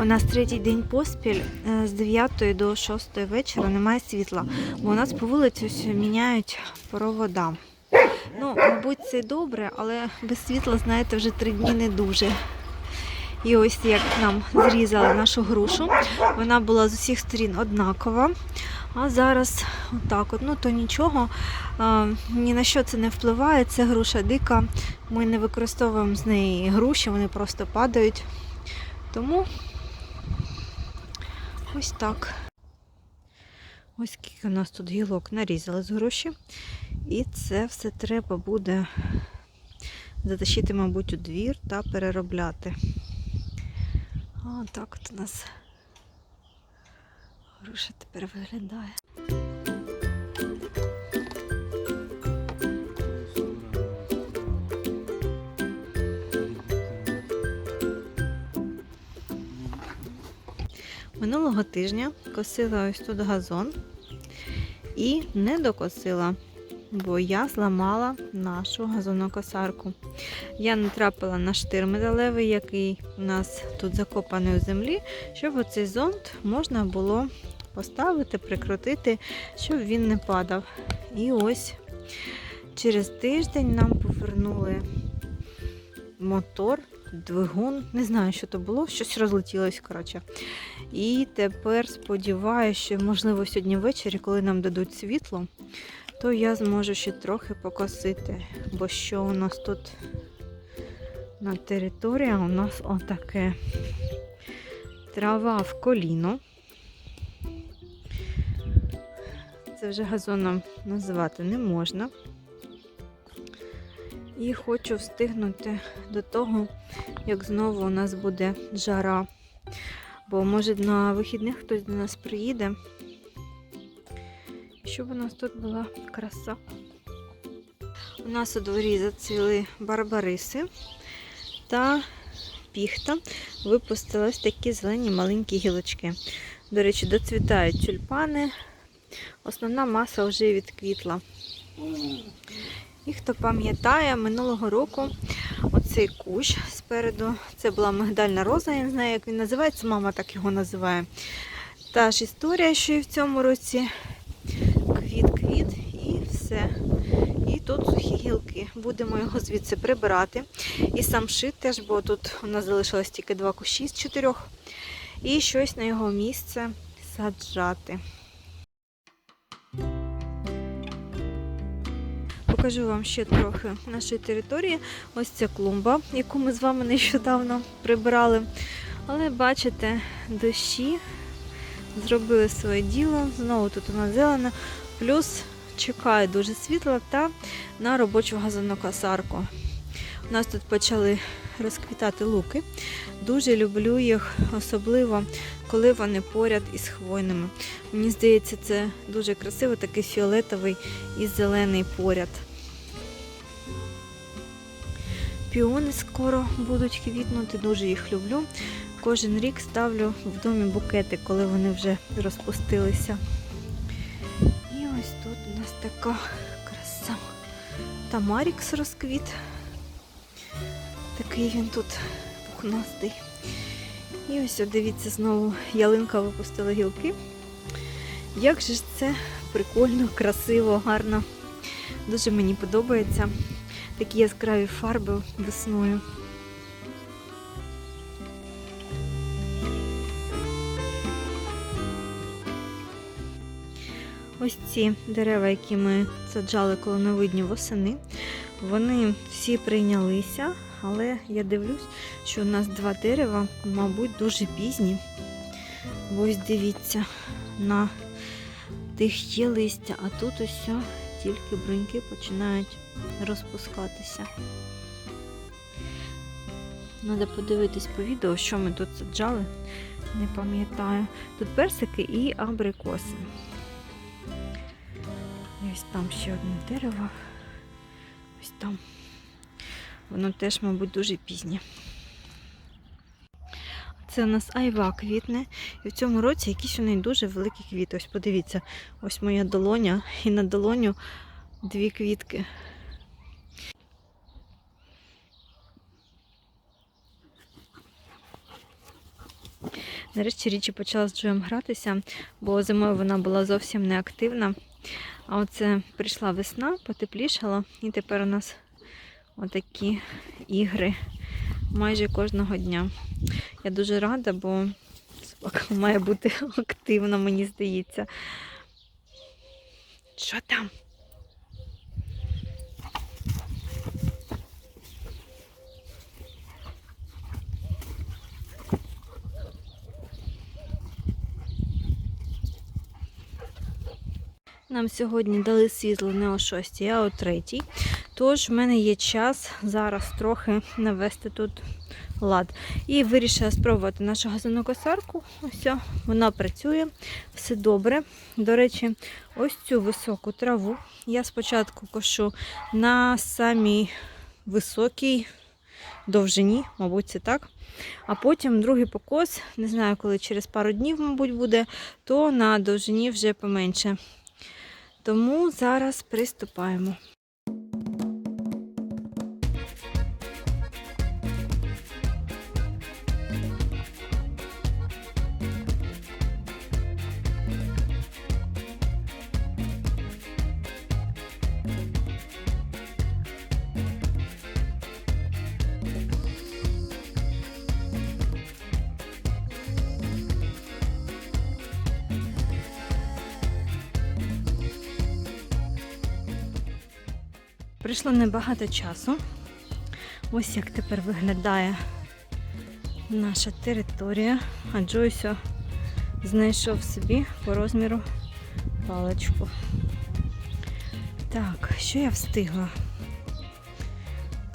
У нас третій день поспіль е, з 9 до 6 вечора немає світла, бо у нас по вулиці ось міняють провода. Ну, мабуть, це добре, але без світла, знаєте, вже три дні не дуже. І ось як нам зрізали нашу грушу. Вона була з усіх сторін однакова. А зараз отак от. Ну то нічого, а, ні на що це не впливає. Це груша дика. Ми не використовуємо з неї груші, вони просто падають. Тому ось так. Ось скільки у нас тут гілок нарізали з груші. І це все треба буде затащити, мабуть, у двір та переробляти. А так от у нас груша тепер виглядає. Минулого тижня косила ось тут газон і не докосила, бо я зламала нашу газонокосарку. Я натрапила на штир металевий, який у нас тут закопаний у землі, щоб оцей зонт можна було поставити, прикрутити, щоб він не падав. І ось через тиждень нам повернули мотор, двигун, не знаю, що то було, щось розлетілось, коротше. І тепер сподіваюся, що, можливо, сьогодні ввечері, коли нам дадуть світло, то я зможу ще трохи покосити. Бо що у нас тут на території у нас отаке трава в коліно. Це вже газоном називати не можна. І хочу встигнути до того, як знову у нас буде жара. Бо може на вихідних хтось до нас приїде. Щоб у нас тут була краса. У нас у дворі зацвіли барбариси та піхта випустились такі зелені маленькі гілочки. До речі, доцвітають тюльпани. Основна маса вже відквітла. І хто пам'ятає, минулого року оцей кущ спереду, це була мигдальна роза, я не знаю, як він називається, мама так його називає. Та ж історія, що і в цьому році квіт-квіт і все. І тут сухі гілки. Будемо його звідси прибирати. І сам шит теж, бо тут у нас залишилось тільки два кущі з чотирьох. І щось на його місце саджати. Покажу вам ще трохи нашої території. Ось ця клумба, яку ми з вами нещодавно прибирали. Але бачите, дощі зробили своє діло. Знову тут у нас. Плюс чекає дуже світла та на робочу газонокосарку. У нас тут почали розквітати луки. Дуже люблю їх, особливо коли вони поряд із хвойними. Мені здається, це дуже красиво, такий фіолетовий і зелений поряд. Піони скоро будуть квітнути, дуже їх люблю. Кожен рік ставлю в домі букети, коли вони вже розпустилися. І ось тут у нас така краса. Тамарікс розквіт. Такий він тут пухнастий. І ось дивіться, знову ялинка випустила гілки. Як же це прикольно, красиво, гарно. Дуже мені подобається такі яскраві фарби весною. Ось ці дерева, які ми саджали колоновидні восени, вони всі прийнялися, але я дивлюсь, що у нас два дерева, мабуть, дуже пізні. Ось дивіться, на тих є листя, а тут ось тільки бруньки починають розпускатися. Треба подивитись по відео, що ми тут саджали, не пам'ятаю. Тут персики і абрикоси. Ось там ще одне дерево. Ось там. Воно теж, мабуть, дуже пізнє. Це у нас айва квітне. І в цьому році якісь у неї дуже великі квіти. Ось подивіться, ось моя долоня, і на долоню дві квітки. Нарешті річі почала з Джоєм гратися, бо зимою вона була зовсім не активна. А оце прийшла весна, потеплішало, і тепер у нас отакі ігри майже кожного дня. Я дуже рада, бо собака має бути активна, мені здається. Що там? Нам сьогодні дали світло не о 6, а о 3. Тож в мене є час зараз трохи навести тут лад. І вирішила спробувати нашу газонокосарку. Ось вона працює, все добре. До речі, ось цю високу траву я спочатку кошу на самій високій довжині, мабуть, це так. А потім другий покос, не знаю, коли через пару днів, мабуть, буде, то на довжині вже поменше. Тому зараз приступаємо. Прийшло небагато часу. Ось як тепер виглядає наша територія. А Джойсо знайшов собі по розміру паличку. Так, що я встигла?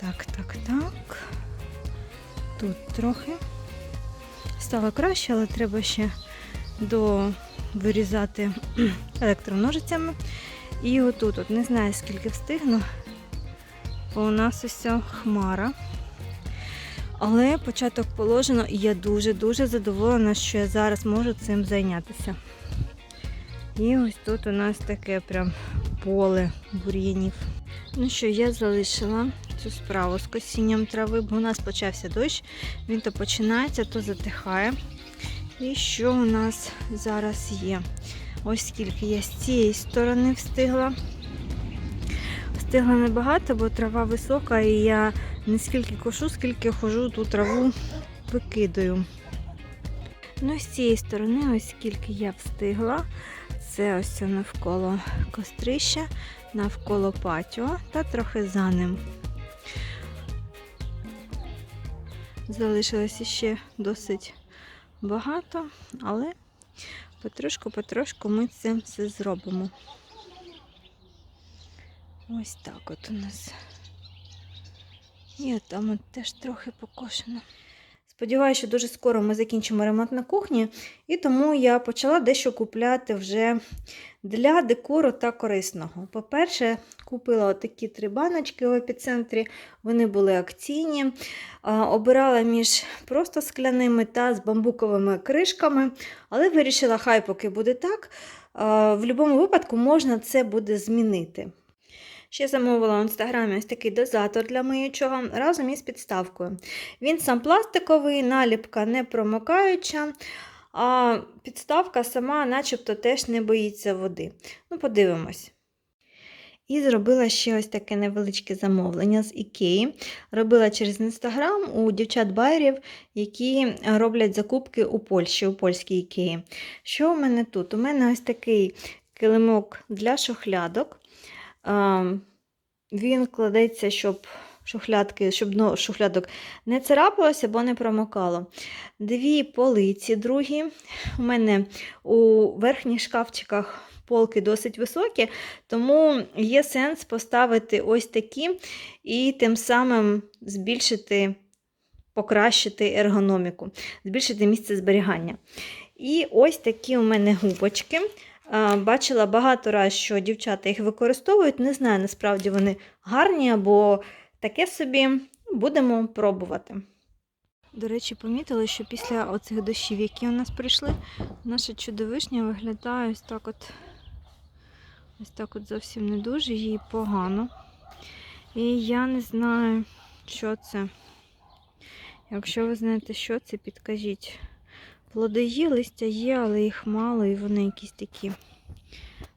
Так, так, так. Тут трохи стало краще, але треба ще до вирізати електроножицями. І отут, от не знаю скільки встигну, бо у нас ось хмара. Але початок положено, і я дуже-дуже задоволена, що я зараз можу цим зайнятися. І ось тут у нас таке прям поле бур'янів. Ну що, я залишила цю справу з косінням трави, бо у нас почався дощ. Він то починається, то затихає. І що у нас зараз є? Ось скільки я з цієї сторони встигла. Встигла небагато, бо трава висока, і я не скільки кошу, скільки хожу, ту траву викидаю. Ну, з цієї сторони, ось скільки я встигла. Це ось навколо кострища, навколо патіо та трохи за ним. Залишилося ще досить багато, але потрошку-потрошку ми це все зробимо. Ось так от у нас. І там от теж трохи покошено. Сподіваюся, що дуже скоро ми закінчимо ремонт на кухні, і тому я почала дещо купляти вже для декору та корисного. По-перше, купила отакі три баночки в епіцентрі, вони були акційні. Обирала між просто скляними та з бамбуковими кришками, але вирішила, хай поки буде так. В будь-якому випадку можна це буде змінити. Ще замовила в інстаграмі ось такий дозатор для миючого разом із підставкою. Він сам пластиковий, наліпка не промокаюча, а підставка сама начебто теж не боїться води. Ну, подивимось. І зробила ще ось таке невеличке замовлення з Ікеї. Робила через інстаграм у дівчат-байерів, які роблять закупки у Польщі, у польській Ікеї. Що у мене тут? У мене ось такий килимок для шухлядок. Він кладеться, щоб шухлядки, щоб дно шухлядок не царапалося, бо не промокало. Дві полиці другі. У мене у верхніх шкафчиках полки досить високі, тому є сенс поставити ось такі і тим самим збільшити, покращити ергономіку, збільшити місце зберігання. І ось такі у мене губочки. Бачила багато разів, що дівчата їх використовують. Не знаю, насправді вони гарні або таке собі. Будемо пробувати. До речі, помітили, що після оцих дощів, які у нас прийшли, наша чудовишня виглядає ось так от ось так от зовсім не дуже, їй погано. І я не знаю, що це. Якщо ви знаєте, що це, підкажіть Плоди є, листя є, але їх мало, і вони якісь такі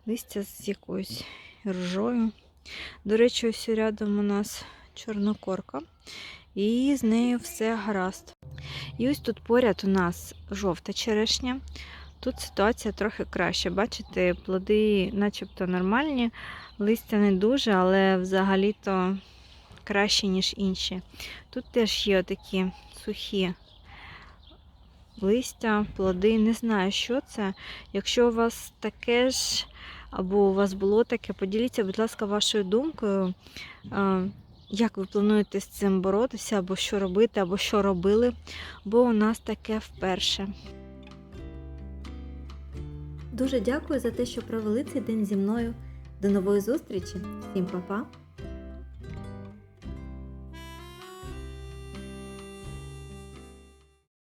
листя з якоюсь ржою. До речі, ось рядом у нас чорнокорка, і з нею все гаразд. І ось тут поряд у нас жовта черешня. Тут ситуація трохи краща. Бачите, плоди начебто нормальні, листя не дуже, але взагалі-то краще, ніж інші. Тут теж є такі сухі листя, плоди. Не знаю, що це. Якщо у вас таке ж, або у вас було таке, поділіться, будь ласка, вашою думкою. Як ви плануєте з цим боротися, або що робити, або що робили, бо у нас таке вперше. Дуже дякую за те, що провели цей день зі мною. До нової зустрічі. Всім па-па!